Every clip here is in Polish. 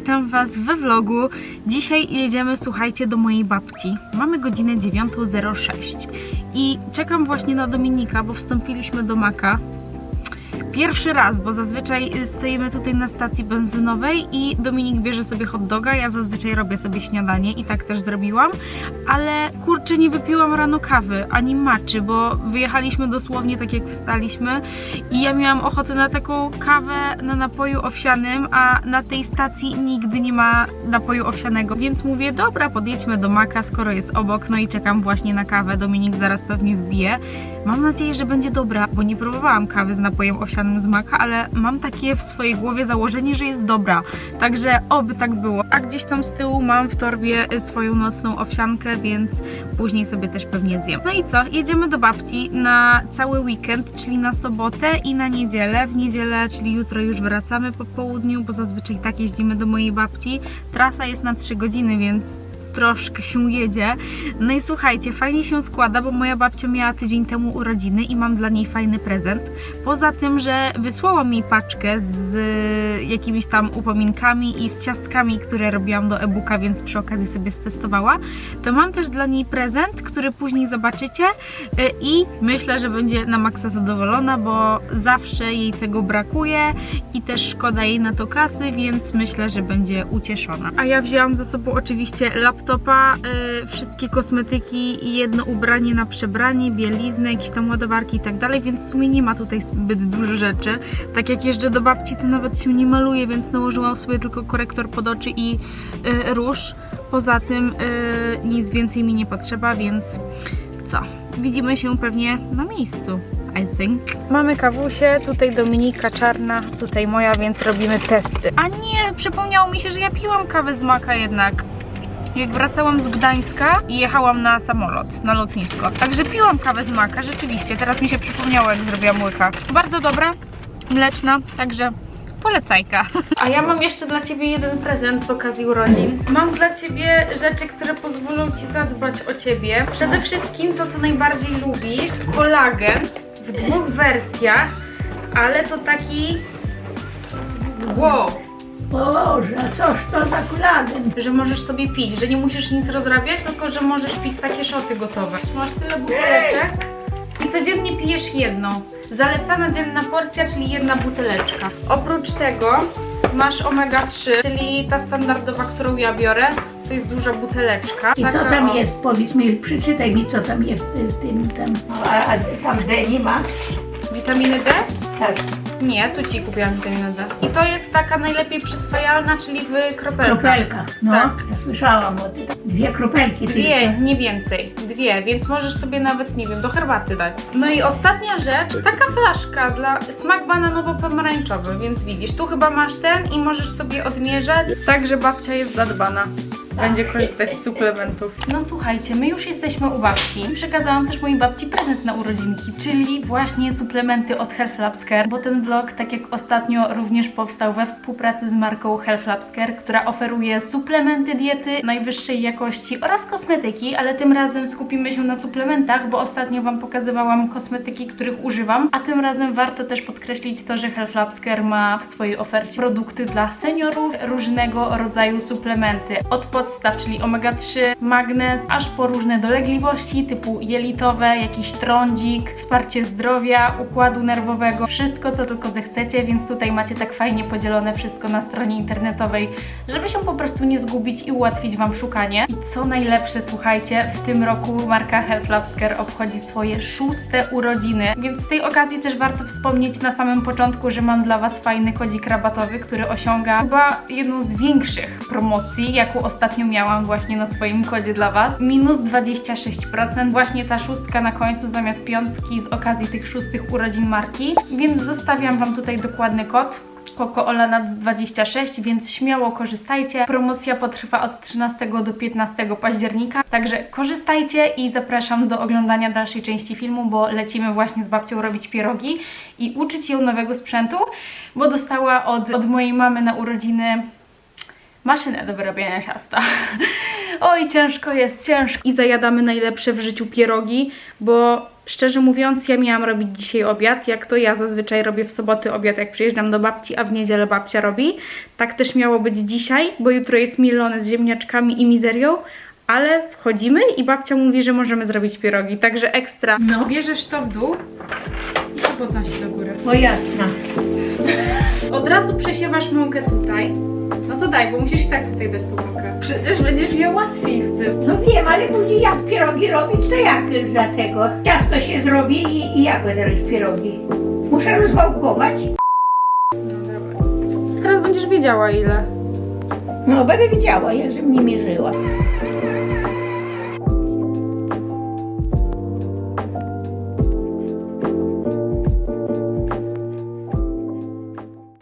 witam Was we vlogu. Dzisiaj jedziemy, słuchajcie, do mojej babci. Mamy godzinę 9.06 i czekam właśnie na Dominika, bo wstąpiliśmy do Maka. Pierwszy raz, bo zazwyczaj y, stoimy tutaj na stacji benzynowej i Dominik bierze sobie hot doga, ja zazwyczaj robię sobie śniadanie i tak też zrobiłam, ale kurczę, nie wypiłam rano kawy, ani maczy, bo wyjechaliśmy dosłownie tak jak wstaliśmy i ja miałam ochotę na taką kawę na napoju owsianym, a na tej stacji nigdy nie ma napoju owsianego, więc mówię, dobra, podjedźmy do Maka, skoro jest obok, no i czekam właśnie na kawę, Dominik zaraz pewnie wbije. Mam nadzieję, że będzie dobra, bo nie próbowałam kawy z napojem owsianym z Maka, ale mam takie w swojej głowie założenie, że jest dobra, także oby tak było. A gdzieś tam z tyłu mam w torbie y, swoją nocną owsiankę, więc później sobie też pewnie zjem. No i co? Jedziemy do babci na cały weekend, czyli na sobotę i na niedzielę. W niedzielę, czyli jutro już wracamy po południu, bo zazwyczaj tak jeździmy do mojej babci. Trasa jest na 3 godziny, więc troszkę się jedzie. No i słuchajcie, fajnie się składa, bo moja babcia miała tydzień temu urodziny i mam dla niej fajny prezent. Poza tym, że wysłała mi paczkę z jakimiś tam upominkami i z ciastkami, które robiłam do e-booka, więc przy okazji sobie stestowała, to mam też dla niej prezent, który później zobaczycie y, i myślę, że będzie na maksa zadowolona, bo zawsze jej tego brakuje i też szkoda jej na to kasy, więc myślę, że będzie ucieszona. A ja wzięłam ze sobą oczywiście laptopa, y, wszystkie kosmetyki i jedno ubranie na przebranie, bieliznę, jakieś tam ładowarki i tak dalej, więc w sumie nie ma tutaj zbyt dużo rzeczy. Tak jak jeżdżę do babci, to nawet się nie maluję, więc nałożyłam sobie tylko korektor pod oczy i y, róż. Poza tym y, nic więcej mi nie potrzeba, więc co? Widzimy się pewnie na miejscu. I think. Mamy kawusię, tutaj Dominika czarna, tutaj moja, więc robimy testy. A nie, przypomniało mi się, że ja piłam kawę z maka jednak. Jak wracałam z Gdańska i jechałam na samolot, na lotnisko. Także piłam kawę z maka, rzeczywiście. Teraz mi się przypomniało, jak zrobiłam łyka. Bardzo dobra, mleczna, także polecajka. A ja mam jeszcze dla Ciebie jeden prezent z okazji urodzin. Mam dla Ciebie rzeczy, które pozwolą Ci zadbać o Ciebie. Przede wszystkim to, co najbardziej lubisz. Kolagen w dwóch wersjach, ale to taki... Wow! Boże, a coż to za kulagen? że możesz sobie pić, że nie musisz nic rozrabiać, tylko że możesz pić takie szoty gotowe. Masz tyle buteleczek i codziennie pijesz jedną. Zalecana dzienna porcja, czyli jedna buteleczka. Oprócz tego masz omega 3, czyli ta standardowa, którą ja biorę. To jest duża buteleczka. I co Taka, tam o. jest? Powiedz mi, przeczytaj mi, co tam jest w tym, w tym tam. A, a tam D nie ma? Witaminy D? Tak, Nie, tu ci kupiłam witaminę D. I to jest taka najlepiej przyswajalna, czyli w kropelkach. kropelka. No, Tak. ja słyszałam o tym. Dwie kropelki Dwie, tylko. nie więcej. Dwie, więc możesz sobie nawet, nie wiem, do herbaty dać. No i ostatnia rzecz, taka flaszka dla smak bananowo-pomarańczowy, więc widzisz, tu chyba masz ten i możesz sobie odmierzać, tak że babcia jest zadbana. Będzie korzystać z suplementów. No słuchajcie, my już jesteśmy u babci. Przekazałam też mojej babci prezent na urodzinki, czyli właśnie suplementy od Health Labs Care, bo ten vlog, tak jak ostatnio, również powstał we współpracy z marką Health Labs Care, która oferuje suplementy diety najwyższej jakości oraz kosmetyki, ale tym razem skupimy się na suplementach, bo ostatnio Wam pokazywałam kosmetyki, których używam, a tym razem warto też podkreślić to, że Health Labs Care ma w swojej ofercie produkty dla seniorów, różnego rodzaju suplementy. Od podstaw, czyli omega-3, magnez, aż po różne dolegliwości typu jelitowe, jakiś trądzik, wsparcie zdrowia, układu nerwowego, wszystko co tylko zechcecie, więc tutaj macie tak fajnie podzielone wszystko na stronie internetowej, żeby się po prostu nie zgubić i ułatwić Wam szukanie. I co najlepsze, słuchajcie, w tym roku marka Health Labs Care obchodzi swoje szóste urodziny, więc z tej okazji też warto wspomnieć na samym początku, że mam dla Was fajny kodzik rabatowy, który osiąga chyba jedną z większych promocji, jaką ostatnio miałam właśnie na swoim kodzie dla Was. Minus 26%, właśnie ta szóstka na końcu zamiast piątki z okazji tych szóstych urodzin marki, więc zostawiam Wam tutaj dokładny kod. Koko Olanat 26, więc śmiało korzystajcie. Promocja potrwa od 13 do 15 października, także korzystajcie i zapraszam do oglądania dalszej części filmu, bo lecimy właśnie z babcią robić pierogi i uczyć ją nowego sprzętu, bo dostała od, od mojej mamy na urodziny maszynę do wyrabiania ciasta. Oj, ciężko jest, ciężko. I zajadamy najlepsze w życiu pierogi, bo Szczerze mówiąc, ja miałam robić dzisiaj obiad, jak to ja zazwyczaj robię w soboty obiad, jak przyjeżdżam do babci, a w niedzielę babcia robi. Tak też miało być dzisiaj, bo jutro jest mielone z ziemniaczkami i mizerią, ale wchodzimy i babcia mówi, że możemy zrobić pierogi, także ekstra. No. Bierzesz to w dół i się podnosi do góry. O jasna. Od razu przesiewasz mąkę tutaj. No to daj, bo musisz i tak tutaj dać tą. Przecież będziesz miał łatwiej w tym. No wiem, ale później jak pierogi robić, to jak z tego? Ciasto się zrobi i, i jak będę robić pierogi? Muszę rozwałkować. No dobra. Teraz będziesz wiedziała ile. No będę widziała, jakże mnie mierzyła.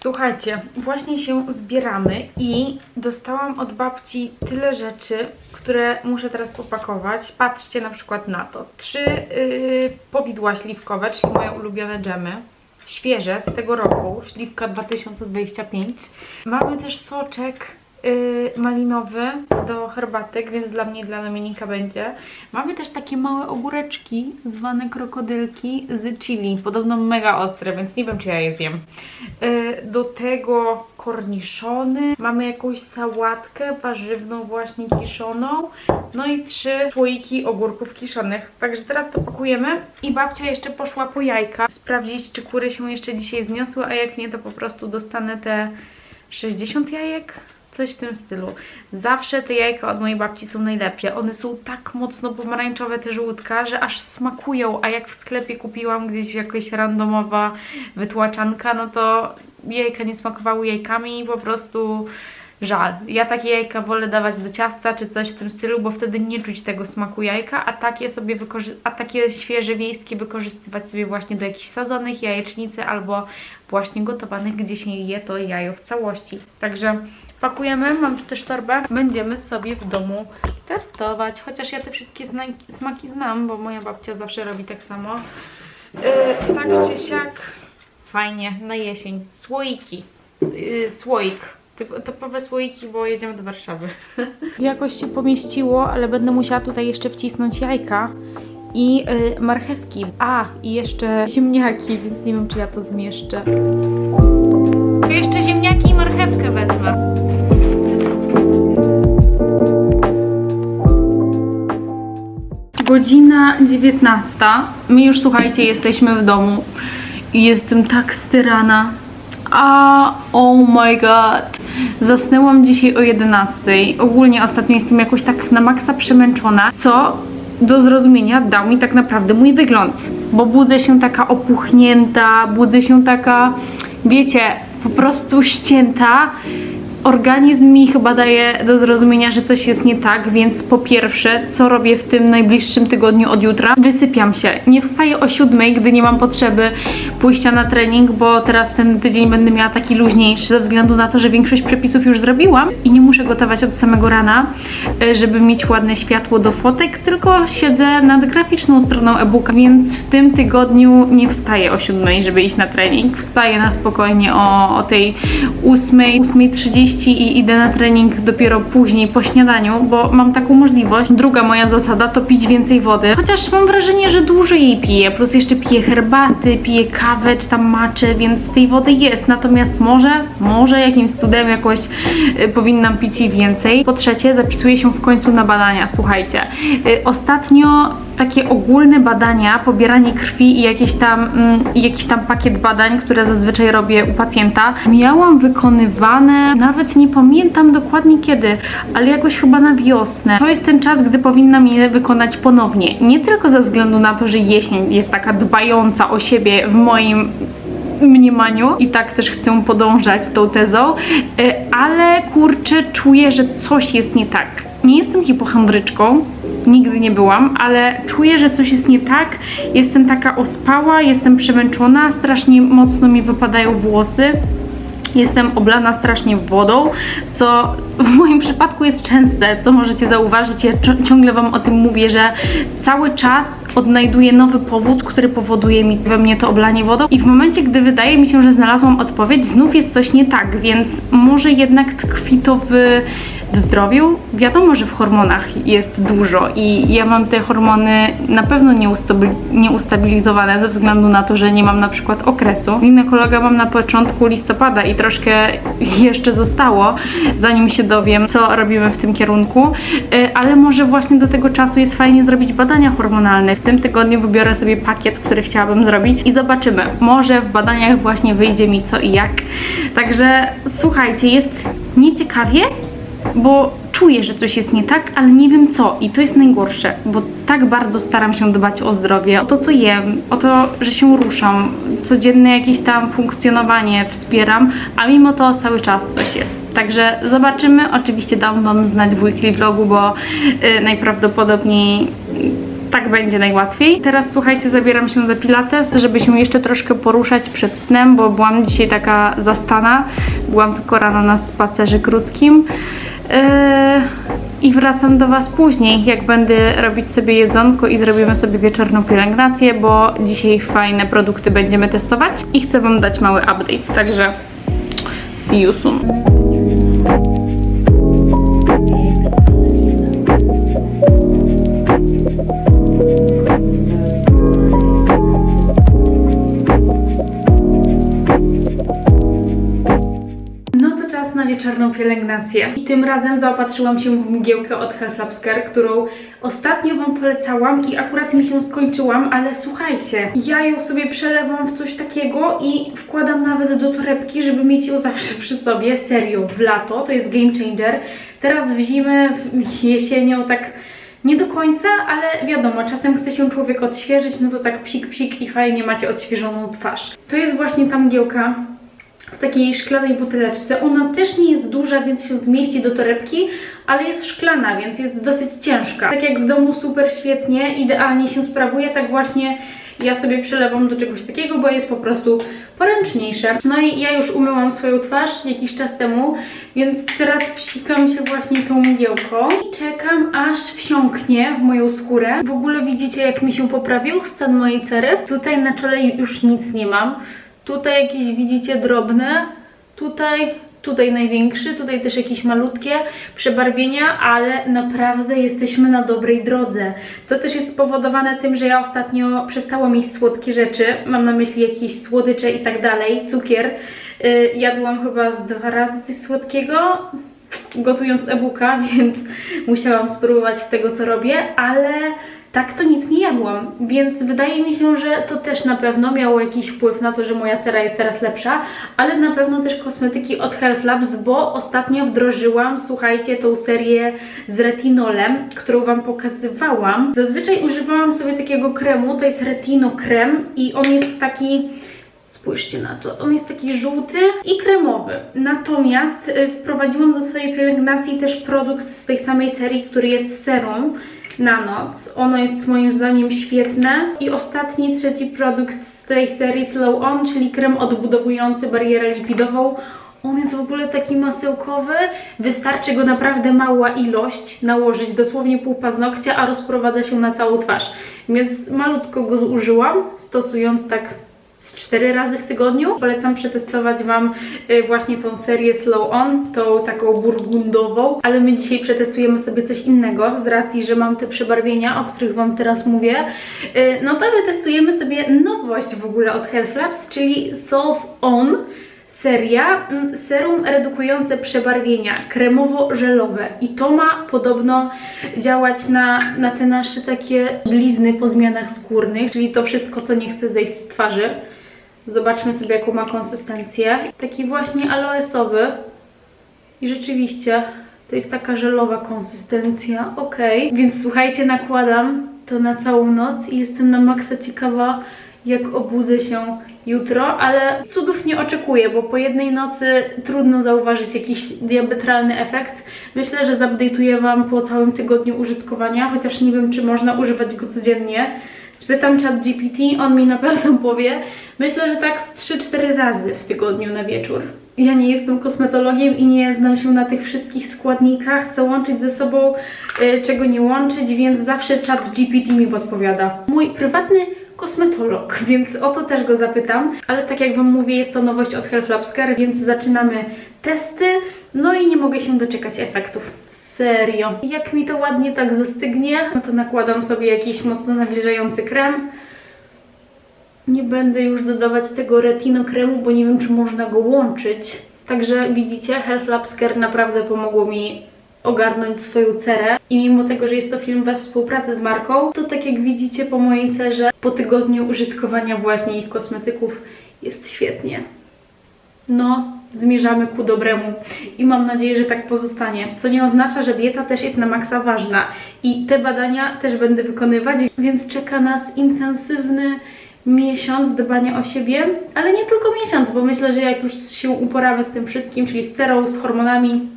Słuchajcie, właśnie się zbieramy i dostałam od babci tyle rzeczy, które muszę teraz popakować. Patrzcie na przykład na to. Trzy yy, powidła śliwkowe, czyli moje ulubione dżemy. Świeże z tego roku, śliwka 2025. Mamy też soczek yy, malinowy do herbatek, więc dla mnie i dla Dominika będzie. Mamy też takie małe ogóreczki zwane krokodylki z chili. Podobno mega ostre, więc nie wiem czy ja je zjem. Yy, do tego korniszony. Mamy jakąś sałatkę warzywną właśnie kiszoną. No i trzy słoiki ogórków kiszonych. Także teraz to pakujemy i babcia jeszcze poszła po jajka. Sprawdzić czy kury się jeszcze dzisiaj zniosły, a jak nie to po prostu dostanę te 60 jajek. Coś w tym stylu. Zawsze te jajka od mojej babci są najlepsze. One są tak mocno pomarańczowe, te żółtka, że aż smakują. A jak w sklepie kupiłam gdzieś jakaś randomowa wytłaczanka, no to jajka nie smakowały jajkami i po prostu żal. Ja takie jajka wolę dawać do ciasta czy coś w tym stylu, bo wtedy nie czuć tego smaku jajka, a takie sobie a takie świeże wiejskie wykorzystywać sobie właśnie do jakichś sadzonych jajecznicy albo właśnie gotowanych, gdzie się je to jajo w całości. Także pakujemy, mam tu też torbę. Będziemy sobie w domu testować, chociaż ja te wszystkie smaki znam, bo moja babcia zawsze robi tak samo. Yy, tak czy siak, fajnie, na jesień. Słoiki, yy, słoik. Typ- Topowe słoiki, bo jedziemy do Warszawy. Jakoś się pomieściło, ale będę musiała tutaj jeszcze wcisnąć jajka i yy, marchewki. A, i jeszcze ziemniaki, więc nie wiem, czy ja to zmieszczę. Godzina 19. My już słuchajcie, jesteśmy w domu i jestem tak styrana. A, oh my god. Zasnęłam dzisiaj o 11. Ogólnie ostatnio jestem jakoś tak na maksa przemęczona, co do zrozumienia dał mi tak naprawdę mój wygląd. Bo budzę się taka opuchnięta, budzę się taka, wiecie, po prostu ścięta. Organizm mi chyba daje do zrozumienia, że coś jest nie tak, więc po pierwsze, co robię w tym najbliższym tygodniu od jutra? Wysypiam się. Nie wstaję o siódmej, gdy nie mam potrzeby pójścia na trening, bo teraz ten tydzień będę miała taki luźniejszy ze względu na to, że większość przepisów już zrobiłam i nie muszę gotować od samego rana, y, żeby mieć ładne światło do fotek, tylko siedzę nad graficzną stroną e-booka, więc w tym tygodniu nie wstaję o siódmej, żeby iść na trening. Wstaję na spokojnie o, o tej ósmej, 8.30 i idę na trening dopiero później po śniadaniu, bo mam taką możliwość. Druga moja zasada to pić więcej wody, chociaż mam wrażenie, że dłużej jej piję, plus jeszcze piję herbaty, piję kawę czy tam maczę, więc tej wody jest, natomiast może, może jakimś cudem jakoś y, powinnam pić jej więcej. Po trzecie, zapisuję się w końcu na badania, słuchajcie. Y, ostatnio takie ogólne badania, pobieranie krwi i jakieś tam, mm, jakiś tam pakiet badań, które zazwyczaj robię u pacjenta, miałam wykonywane, nawet nie pamiętam dokładnie kiedy, ale jakoś chyba na wiosnę. To jest ten czas, gdy powinnam je wykonać ponownie. Nie tylko ze względu na to, że jesień jest taka dbająca o siebie w moim mniemaniu i tak też chcę podążać tą tezą, y, ale kurczę, czuję, że coś jest nie tak. Nie jestem hipochondryczką, nigdy nie byłam, ale czuję, że coś jest nie tak. Jestem taka ospała, jestem przemęczona, strasznie mocno mi wypadają włosy. Jestem oblana strasznie wodą, co w moim przypadku jest częste, co możecie zauważyć. Ja ciągle Wam o tym mówię, że cały czas odnajduję nowy powód, który powoduje mi we mnie to oblanie wodą. I w momencie, gdy wydaje mi się, że znalazłam odpowiedź, znów jest coś nie tak, więc może jednak tkwi to w w zdrowiu. Wiadomo, że w hormonach jest dużo i ja mam te hormony na pewno nieustabil- nieustabilizowane ze względu na to, że nie mam na przykład okresu. Ginekologa mam na początku listopada i troszkę jeszcze zostało, zanim się dowiem, co robimy w tym kierunku, Y, ale może właśnie do tego czasu jest fajnie zrobić badania hormonalne. W tym tygodniu wybiorę sobie pakiet, który chciałabym zrobić i zobaczymy. Może w badaniach właśnie wyjdzie mi co i jak. Także słuchajcie, jest nieciekawie, bo czuję, że coś jest nie tak, ale nie wiem co i to jest najgorsze, bo tak bardzo staram się dbać o zdrowie, o to co jem, o to, że się ruszam, codzienne jakieś tam funkcjonowanie wspieram, a mimo to cały czas coś jest. Także zobaczymy, oczywiście dam Wam znać w weekly vlogu, bo y, najprawdopodobniej tak będzie najłatwiej. Teraz słuchajcie, zabieram się za pilates, żeby się jeszcze troszkę poruszać przed snem, bo byłam dzisiaj taka zastana. Byłam tylko rano na spacerze krótkim. Yy, I wracam do Was później, jak będę robić sobie jedzonko i zrobimy sobie wieczorną pielęgnację, bo dzisiaj fajne produkty będziemy testować i chcę Wam dać mały update, także see you soon. Pielęgnację. I tym razem zaopatrzyłam się w mgiełkę od Hellflapsker, którą ostatnio Wam polecałam i akurat mi się skończyłam, ale słuchajcie, ja ją sobie przelewam w coś takiego i wkładam nawet do torebki, żeby mieć ją zawsze przy sobie. Serio, w lato, to jest game changer. Teraz w zimę, w jesienią tak nie do końca, ale wiadomo, czasem chce się człowiek odświeżyć, no to tak psik psik i fajnie macie odświeżoną twarz. To jest właśnie ta mgiełka w takiej szklanej buteleczce. Ona też nie jest duża, więc się zmieści do torebki, ale jest szklana, więc jest dosyć ciężka. Tak jak w domu super świetnie, idealnie się sprawuje, tak właśnie ja sobie przelewam do czegoś takiego, bo jest po prostu poręczniejsze. No i ja już umyłam swoją twarz jakiś czas temu, więc teraz psikam się właśnie tą mgiełką i czekam aż wsiąknie w moją skórę. W ogóle widzicie jak mi się poprawił stan mojej cery. Tutaj na czole już nic nie mam. Tutaj jakieś widzicie drobne, tutaj, tutaj największy, tutaj też jakieś malutkie przebarwienia, ale naprawdę jesteśmy na dobrej drodze. To też jest spowodowane tym, że ja ostatnio przestałam jeść słodkie rzeczy, mam na myśli jakieś słodycze i tak dalej, cukier. Yy, jadłam chyba z dwa razy coś słodkiego, gotując e-booka, więc musiałam spróbować tego, co robię, ale tak to nic nie jadłam, więc wydaje mi się, że to też na pewno miało jakiś wpływ na to, że moja cera jest teraz lepsza, ale na pewno też kosmetyki od Health Labs, bo ostatnio wdrożyłam, słuchajcie, tą serię z retinolem, którą Wam pokazywałam. Zazwyczaj używałam sobie takiego kremu, to jest retino krem i on jest taki Spójrzcie na to, on jest taki żółty i kremowy. Natomiast y, wprowadziłam do swojej pielęgnacji też produkt z tej samej serii, który jest serum na noc. Ono jest moim zdaniem świetne. I ostatni, trzeci produkt z tej serii Slow On, czyli krem odbudowujący barierę lipidową. On jest w ogóle taki masełkowy, wystarczy go naprawdę mała ilość nałożyć, dosłownie pół paznokcia, a rozprowadza się na całą twarz. Więc malutko go zużyłam, stosując tak z 4 razy w tygodniu. Polecam przetestować Wam y, właśnie tą serię Slow On, tą taką burgundową, ale my dzisiaj przetestujemy sobie coś innego z racji, że mam te przebarwienia, o których Wam teraz mówię. Y, No to wytestujemy sobie nowość w ogóle od Health Labs, czyli Solve On seria mm, serum redukujące przebarwienia kremowo-żelowe i to ma podobno działać na, na te nasze takie blizny po zmianach skórnych, czyli to wszystko, co nie chce zejść z twarzy. Zobaczmy sobie, jaką ma konsystencję. Taki właśnie aloesowy i rzeczywiście to jest taka żelowa konsystencja, ok. Więc słuchajcie, nakładam to na całą noc i jestem na maksa ciekawa, jak obudzę się jutro, ale cudów nie oczekuję, bo po jednej nocy trudno zauważyć jakiś diametralny efekt. Myślę, że zupdate'uję Wam po całym tygodniu użytkowania, chociaż nie wiem, czy można używać go codziennie. Spytam chat GPT, on mi na pewno powie. Myślę, że tak z 3-4 razy w tygodniu na wieczór. Ja nie jestem kosmetologiem i nie znam się na tych wszystkich składnikach, co łączyć ze sobą, y, czego nie łączyć, więc zawsze chat GPT mi podpowiada. Mój prywatny kosmetolog, więc o to też go zapytam. Ale tak jak Wam mówię, jest to nowość od Health Care, więc zaczynamy testy. No i nie mogę się doczekać efektów. Serio. Jak mi to ładnie tak zastygnie, no to nakładam sobie jakiś mocno nawilżający krem. Nie będę już dodawać tego retino kremu, bo nie wiem, czy można go łączyć. Także widzicie, Health Care naprawdę pomogło mi ogarnąć swoją cerę. I mimo tego, że jest to film we współpracy z marką, to tak jak widzicie po mojej cerze, po tygodniu użytkowania właśnie ich kosmetyków jest świetnie. No, zmierzamy ku dobremu i mam nadzieję, że tak pozostanie. Co nie oznacza, że dieta też jest na maksa ważna i te badania też będę wykonywać, więc czeka nas intensywny miesiąc dbania o siebie, ale nie tylko miesiąc, bo myślę, że jak już się uporamy z tym wszystkim, czyli z cerą, z hormonami,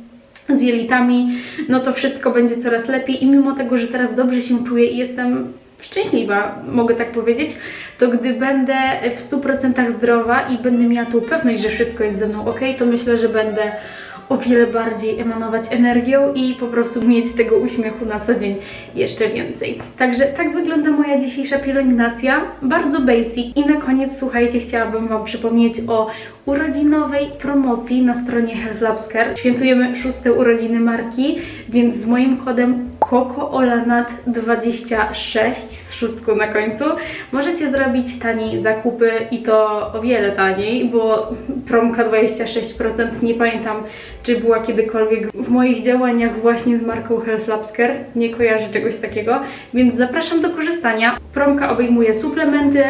z jelitami, no to wszystko będzie coraz lepiej i mimo tego, że teraz dobrze się czuję i jestem szczęśliwa, mogę tak powiedzieć, to gdy będę w 100% zdrowa i będę miała tą pewność, że wszystko jest ze mną ok, to myślę, że będę o wiele bardziej emanować energią i po prostu mieć tego uśmiechu na co dzień jeszcze więcej. Także tak wygląda moja dzisiejsza pielęgnacja, bardzo basic. I na koniec, słuchajcie, chciałabym Wam przypomnieć o urodzinowej promocji na stronie Health. Świętujemy szóste urodziny marki, więc z moim kodem KOKOOLANAT26 z szóstką na końcu możecie zrobić taniej zakupy i to o wiele taniej, bo promka 26%, nie pamiętam czy była kiedykolwiek w moich działaniach właśnie z marką Health nie kojarzę czegoś takiego, więc zapraszam do korzystania. Promka obejmuje suplementy,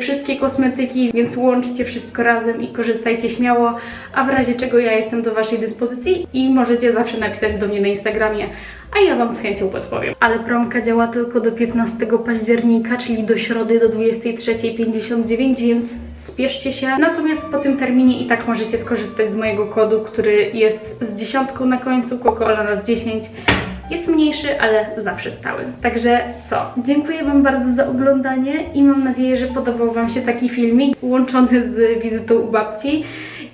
wszystkie kosmetyki, więc łączcie wszystko razem i korzystajcie śmiało, a w razie czego ja jestem do Waszej dyspozycji i możecie zawsze napisać do mnie na Instagramie, a ja Wam z chęcią podpowiem. Ale promka działa tylko do 15 października, czyli do środy do 23.59, więc spieszcie się. Natomiast po tym terminie i tak możecie skorzystać z mojego kodu, który jest z dziesiątką na końcu, Coca-Cola na 10. Jest mniejszy, ale zawsze stały. Także co? Dziękuję Wam bardzo za oglądanie i mam nadzieję, że podobał Wam się taki filmik łączony z wizytą u babci.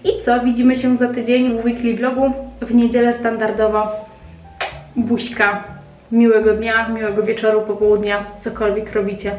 I co? Widzimy się za tydzień w weekly vlogu. W niedzielę standardowo. Buźka. Miłego dnia, miłego wieczoru, popołudnia, cokolwiek robicie.